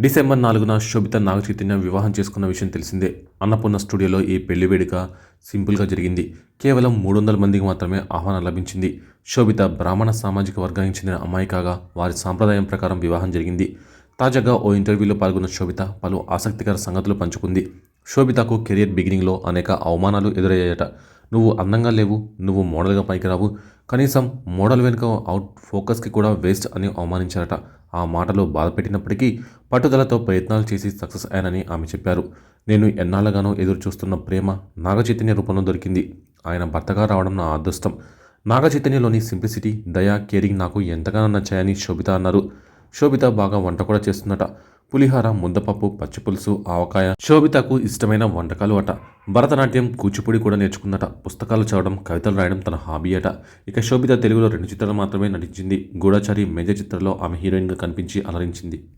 December నాలుగున శోభిత నాగచైతన్య వివాహం చేసుకున్న విషయం తెలిసిందే. అన్నపూర్ణ స్టూడియోలో ఈ పెళ్ళి వేడుక సింపుల్గా జరిగింది. కేవలం మూడు వందల మందికి మాత్రమే ఆహ్వానం లభించింది. శోభిత బ్రాహ్మణ సామాజిక వర్గానికి చెందిన అమ్మాయి కాగా వారి సాంప్రదాయం ప్రకారం వివాహం జరిగింది. తాజాగా ఓ ఇంటర్వ్యూలో పాల్గొన్న శోభిత పలు ఆసక్తికర సంగతులు పంచుకుంది. శోభితకు కెరియర్ బిగినింగ్లో అనేక అవమానాలు ఎదురయ్యాయట. నువ్వు అందంగా లేవు నువ్వు మోడల్గా పైకి రావు కనీసం మోడల్ వెనుక అవుట్ ఫోకస్కి కూడా వేస్ట్ అని అవమానించారట. ఆ మాటలు బాధపెట్టినప్పటికీ పట్టుదలతో ప్రయత్నాలు చేసి సక్సెస్ అయ్యానని ఆమె చెప్పారు. నేను ఎన్నాళ్ళగానో ఎదురు చూస్తున్న ప్రేమ నాగచైతన్య రూపంలో దొరికింది. ఆయన భర్తగా రావడం నా అదృష్టం. నాగచైతన్యలోని సింప్లిసిటీ దయా కేరింగ్ నాకు ఎంతగానో నచ్చాయని శోభిత అన్నారు. శోభిత బాగా వంట కూడా చేస్తుందట. పులిహార ముందపప్పు పచ్చిపులుసు ఆవకాయ శోభితకు ఇష్టమైన వంటకాలు అట. భరతనాట్యం కూచిపూడి కూడా నేర్చుకుందట. పుస్తకాలు చదవడం కవితలు రాయడం తన హాబీ అట. ఇక శోభిత తెలుగులో రెండు చిత్రాలు మాత్రమే నటించింది. గూఢచారి మేజర్ చిత్రంలో ఆమె హీరోయిన్గా కనిపించి అలరించింది.